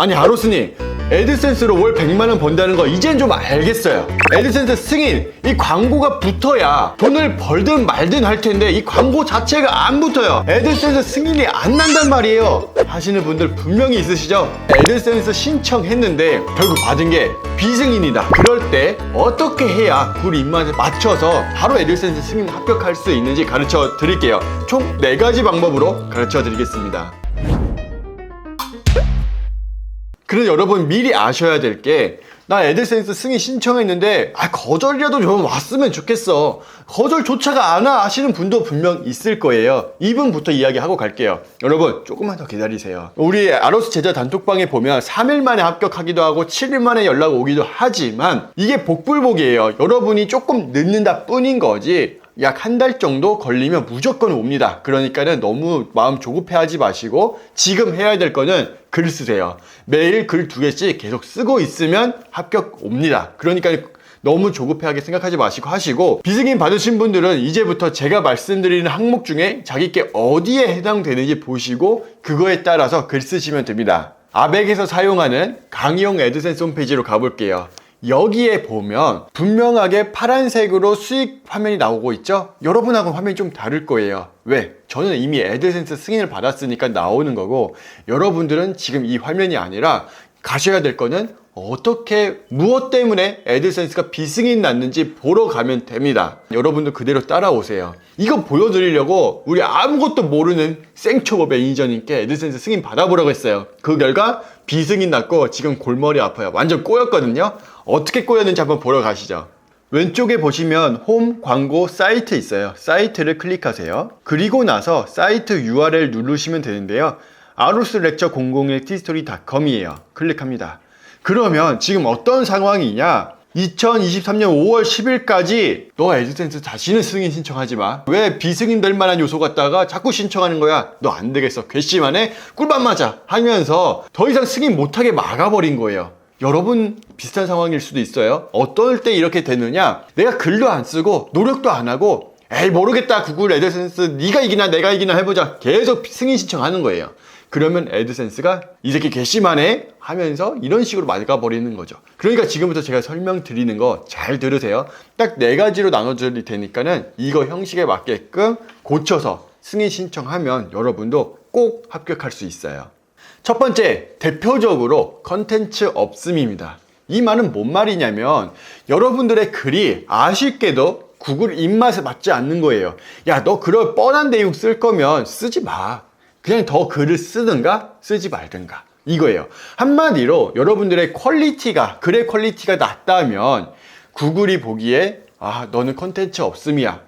아니 아로스님 애드센스로 월 100만원 번다는 거 이젠 좀 알겠어요. 애드센스 승인 이 광고가 붙어야 돈을 벌든 말든 할 텐데 이 광고 자체가 안 붙어요. 애드센스 승인이 안 난단 말이에요. 하시는 분들 분명히 있으시죠? 애드센스 신청했는데 결국 받은 게 비승인이다. 그럴 때 어떻게 해야 그 입맛에 맞춰서 바로 애드센스 승인 합격할 수 있는지 가르쳐 드릴게요. 총 4가지 방법으로 가르쳐 드리겠습니다 그래서 여러분 미리 아셔야 될 게 나 애들센스 승인 신청했는데 아 거절이라도 좀 왔으면 좋겠어. 거절조차가 안 와 하시는 분도 분명 있을 거예요. 이분부터 이야기하고 갈게요. 여러분 조금만 더 기다리세요. 우리 아로스 제자 단톡방에 보면 3일 만에 합격하기도 하고 7일 만에 연락 오기도 하지만 이게 복불복이에요. 여러분이 조금 늦는다 뿐인 거지 약 한 달 정도 걸리면 무조건 옵니다. 그러니까는 너무 마음 조급해하지 마시고 지금 해야 될 거는 글 쓰세요. 매일 글 두 개씩 계속 쓰고 있으면 합격 옵니다. 그러니까 너무 조급해하게 생각하지 마시고 하시고 비승인 받으신 분들은 이제부터 제가 말씀드리는 항목 중에 자기께 어디에 해당되는지 보시고 그거에 따라서 글 쓰시면 됩니다. 아벡에서 사용하는 강의용 애드센스 홈페이지로 가볼게요. 여기에 보면 분명하게 파란색으로 수익 화면이 나오고 있죠? 여러분하고 화면이 좀 다를 거예요. 왜? 저는 이미 애드센스 승인을 받았으니까 나오는 거고 여러분들은 지금 이 화면이 아니라 가셔야 될 거는 어떻게 무엇 때문에 애드센스가 비승인 났는지 보러 가면 됩니다. 여러분들 그대로 따라오세요. 이거 보여드리려고 우리 아무것도 모르는 생초보 매니저님께 애드센스 승인 받아보라고 했어요. 그 결과 비승인 났고 지금 골머리 아파요. 완전 꼬였거든요. 어떻게 꼬였는지 한번 보러 가시죠. 왼쪽에 보시면 홈 광고 사이트 있어요. 사이트를 클릭하세요. 그리고 나서 사이트 URL 누르시면 되는데요. 아루스 렉처 001 티스토리 닷컴이에요. 클릭합니다. 그러면 지금 어떤 상황이냐? 2023년 5월 10일까지 너 애드센스 다시는 승인 신청하지 마. 왜 비승인 될 만한 요소 갖다가 자꾸 신청하는 거야? 너 안 되겠어. 괘씸하네? 꿀밤 맞아. 하면서 더 이상 승인 못하게 막아버린 거예요. 여러분 비슷한 상황일 수도 있어요. 어떨 때 이렇게 되느냐? 내가 글도 안 쓰고 노력도 안 하고 에이 모르겠다 구글 애드센스 네가 이기나 내가 이기나 해보자 계속 승인 신청하는 거예요. 그러면 애드센스가 이 새끼 괘씸하네 하면서 이런 식으로 막아버리는 거죠. 그러니까 지금부터 제가 설명드리는 거 잘 들으세요. 딱 네 가지로 나눠드릴 테니까는 이거 형식에 맞게끔 고쳐서 승인 신청하면 여러분도 꼭 합격할 수 있어요. 첫 번째, 대표적으로 컨텐츠 없음입니다. 이 말은 뭔 말이냐면 여러분들의 글이 아쉽게도 구글 입맛에 맞지 않는 거예요. 야, 너 그럴 뻔한 내용 쓸 거면 쓰지 마. 그냥 더 글을 쓰든가 쓰지 말든가. 이거예요. 한마디로 여러분들의 퀄리티가, 글의 퀄리티가 낮다면 구글이 보기에 아, 너는 컨텐츠 없음이야.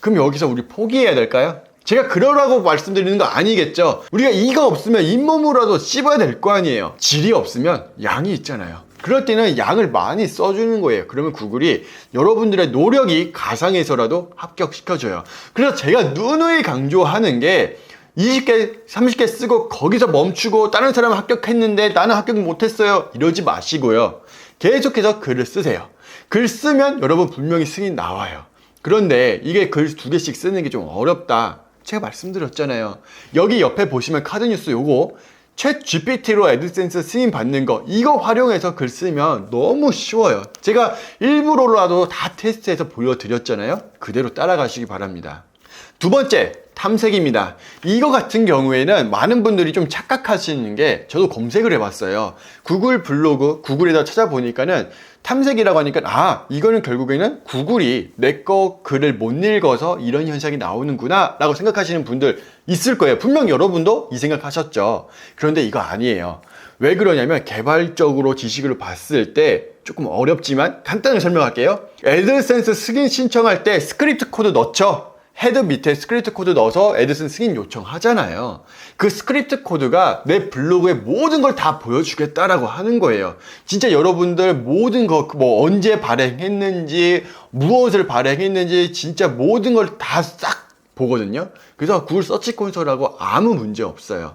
그럼 여기서 우리 포기해야 될까요? 제가 그러라고 말씀드리는 거 아니겠죠? 우리가 이가 없으면 잇몸으로라도 씹어야 될 거 아니에요. 질이 없으면 양이 있잖아요. 그럴 때는 양을 많이 써주는 거예요. 그러면 구글이 여러분들의 노력이 가상에서라도 합격시켜줘요. 그래서 제가 누누이 강조하는 게 20개, 30개 쓰고 거기서 멈추고 다른 사람은 합격했는데 나는 합격 못했어요. 이러지 마시고요. 계속해서 글을 쓰세요. 글 쓰면 여러분 분명히 승인 나와요. 그런데 이게 글 두 개씩 쓰는 게 좀 어렵다. 제가 말씀드렸잖아요. 여기 옆에 보시면 카드뉴스 요거 챗 GPT로 애드센스 승인 받는 거 이거 활용해서 글 쓰면 너무 쉬워요. 제가 일부러라도 다 테스트해서 보여드렸잖아요. 그대로 따라가시기 바랍니다. 두 번째, 탐색입니다. 이거 같은 경우에는 많은 분들이 좀 착각하시는 게 저도 검색을 해봤어요. 구글 블로그, 구글에다 찾아보니까는 탐색이라고 하니까 아, 이거는 결국에는 구글이 내 거 글을 못 읽어서 이런 현상이 나오는구나 라고 생각하시는 분들 있을 거예요. 분명 여러분도 이 생각하셨죠. 그런데 이거 아니에요. 왜 그러냐면 개발적으로 지식을 봤을 때 조금 어렵지만 간단하게 설명할게요. 애드센스 승인 신청할 때 스크립트 코드 넣죠. 헤드 밑에 스크립트 코드 넣어서 애드슨 승인 요청하잖아요. 그 스크립트 코드가 내 블로그에 모든 걸 다 보여주겠다라고 하는 거예요. 진짜 여러분들 모든 거, 뭐 언제 발행했는지, 무엇을 발행했는지, 진짜 모든 걸 다 싹 보거든요. 그래서 구글 서치 콘솔하고 아무 문제 없어요.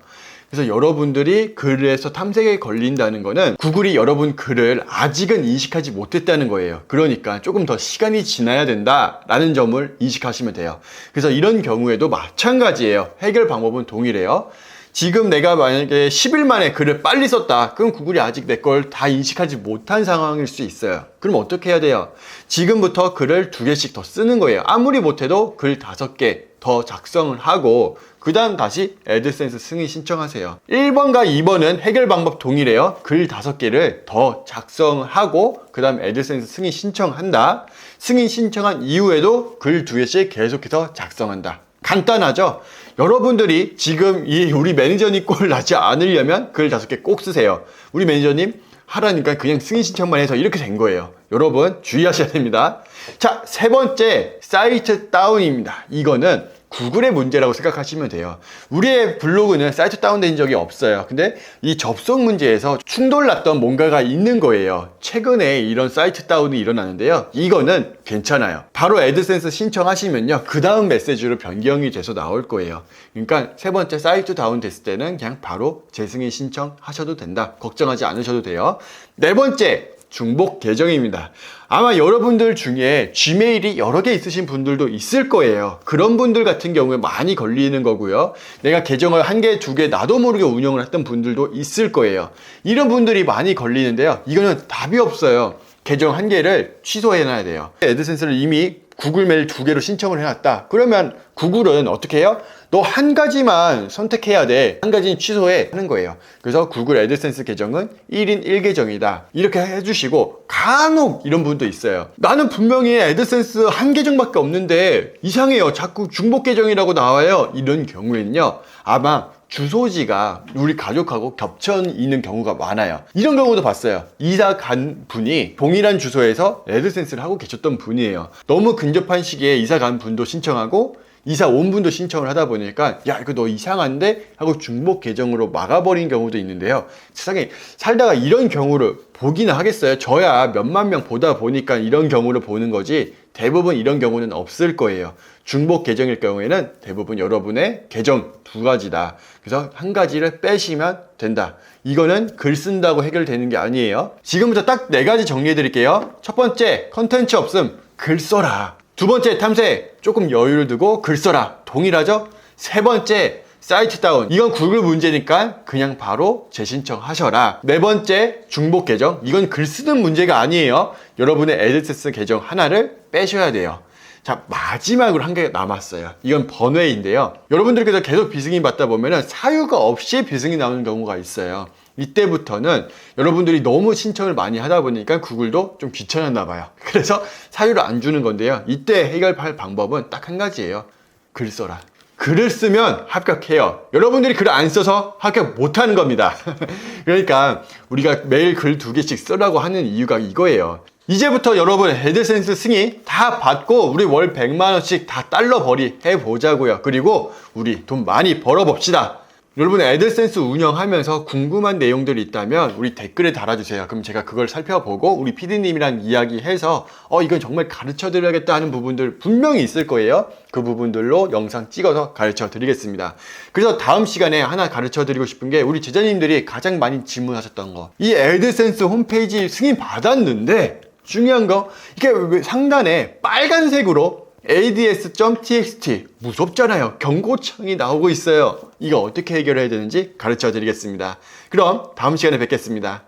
그래서 여러분들이 글에서 탐색에 걸린다는 거는 구글이 여러분 글을 아직은 인식하지 못했다는 거예요. 그러니까 조금 더 시간이 지나야 된다라는 점을 인식하시면 돼요. 그래서 이런 경우에도 마찬가지예요. 해결 방법은 동일해요. 지금 내가 만약에 10일 만에 글을 빨리 썼다. 그럼 구글이 아직 내 걸 다 인식하지 못한 상황일 수 있어요. 그럼 어떻게 해야 돼요? 지금부터 글을 두 개씩 더 쓰는 거예요. 아무리 못해도 글 다섯 개 더 작성을 하고 그 다음 다시 애드센스 승인 신청하세요. 1번과 2번은 해결 방법 동일해요. 글 다섯 개를 더 작성을 하고 그 다음 애드센스 승인 신청한다. 승인 신청한 이후에도 글두 개씩 계속해서 작성한다. 간단하죠? 여러분들이 지금 이 우리 매니저님 꼴 나지 않으려면 글 다섯 개꼭 쓰세요. 우리 매니저님 하라니까 그냥 승인 신청만 해서 이렇게 된 거예요. 여러분 주의하셔야 됩니다. 자, 세 번째 사이트 다운입니다. 이거는 구글의 문제라고 생각하시면 돼요. 우리의 블로그는 사이트 다운된 적이 없어요. 근데 이 접속 문제에서 충돌 났던 뭔가가 있는 거예요. 최근에 이런 사이트 다운이 일어나는데요. 이거는 괜찮아요. 바로 애드센스 신청하시면요. 그 다음 메시지로 변경이 돼서 나올 거예요. 그러니까 세 번째 사이트 다운 됐을 때는 그냥 바로 재승인 신청하셔도 된다. 걱정하지 않으셔도 돼요. 네 번째 중복 계정입니다. 아마 여러분들 중에 지메일이 여러 개 있으신 분들도 있을 거예요. 그런 분들 같은 경우에 많이 걸리는 거고요. 내가 계정을 한 개, 두 개 나도 모르게 운영을 했던 분들도 있을 거예요. 이런 분들이 많이 걸리는데요. 이거는 답이 없어요. 계정 한 개를 취소해놔야 돼요. 애드센스를 이미 구글 메일 두 개로 신청을 해놨다. 그러면 구글은 어떻게 해요? 너 한 가지만 선택해야 돼. 한 가지는 취소해 하는 거예요. 그래서 구글 애드센스 계정은 1인 1계정이다. 이렇게 해주시고 간혹 이런 분도 있어요. 나는 분명히 애드센스 한 계정밖에 없는데 이상해요. 자꾸 중복 계정이라고 나와요. 이런 경우에는요. 아마 주소지가 우리 가족하고 겹쳐 있는 경우가 많아요. 이런 경우도 봤어요. 이사 간 분이 동일한 주소에서 레드센스를 하고 계셨던 분이에요. 너무 근접한 시기에 이사 간 분도 신청하고 이사 온 분도 신청을 하다 보니까 야 이거 너 이상한데 하고 중복 계정으로 막아버린 경우도 있는데요. 세상에 살다가 이런 경우를 보기는 하겠어요. 저야 몇만 명 보다 보니까 이런 경우를 보는 거지 대부분 이런 경우는 없을 거예요. 중복 계정일 경우에는 대부분 여러분의 계정 두 가지다. 그래서 한 가지를 빼시면 된다. 이거는 글 쓴다고 해결되는 게 아니에요. 지금부터 딱 네 가지 정리해 드릴게요. 첫 번째, 컨텐츠 없음, 글 써라. 두 번째, 탐색, 조금 여유를 두고 글 써라. 동일하죠? 세 번째, 사이트 다운. 이건 구글 문제니까 그냥 바로 재신청 하셔라. 네 번째, 중복 계정. 이건 글 쓰는 문제가 아니에요. 여러분의 에드센스 계정 하나를 빼셔야 돼요. 자, 마지막으로 한 개 남았어요. 이건 번외인데요. 여러분들께서 계속 비승인 받다 보면은 사유가 없이 비승인 나오는 경우가 있어요. 이때부터는 여러분들이 너무 신청을 많이 하다 보니까 구글도 좀 귀찮았나 봐요. 그래서 사유를 안 주는 건데요. 이때 해결할 방법은 딱 한 가지예요. 글 써라. 글을 쓰면 합격해요. 여러분들이 글을 안 써서 합격 못 하는 겁니다. 그러니까 우리가 매일 글 두 개씩 쓰라고 하는 이유가 이거예요. 이제부터 여러분 헤드센스 승인 다 받고 우리 월 100만원씩 다 달러 벌이 해보자고요. 그리고 우리 돈 많이 벌어봅시다. 여러분 애들센스 운영하면서 궁금한 내용들이 있다면 우리 댓글에 달아주세요. 그럼 제가 그걸 살펴보고 우리 피디님이랑 이야기해서 어 이건 정말 가르쳐 드려야겠다 하는 부분들 분명히 있을 거예요. 그 부분들로 영상 찍어서 가르쳐 드리겠습니다. 그래서 다음 시간에 하나 가르쳐 드리고 싶은 게 우리 제자님들이 가장 많이 질문하셨던 거. 이 애들센스 홈페이지 승인 받았는데 중요한 거 이게 왜 상단에 빨간색으로 ads.txt 무섭잖아요. 경고창이 나오고 있어요. 이거 어떻게 해결해야 되는지 가르쳐 드리겠습니다. 그럼 다음 시간에 뵙겠습니다.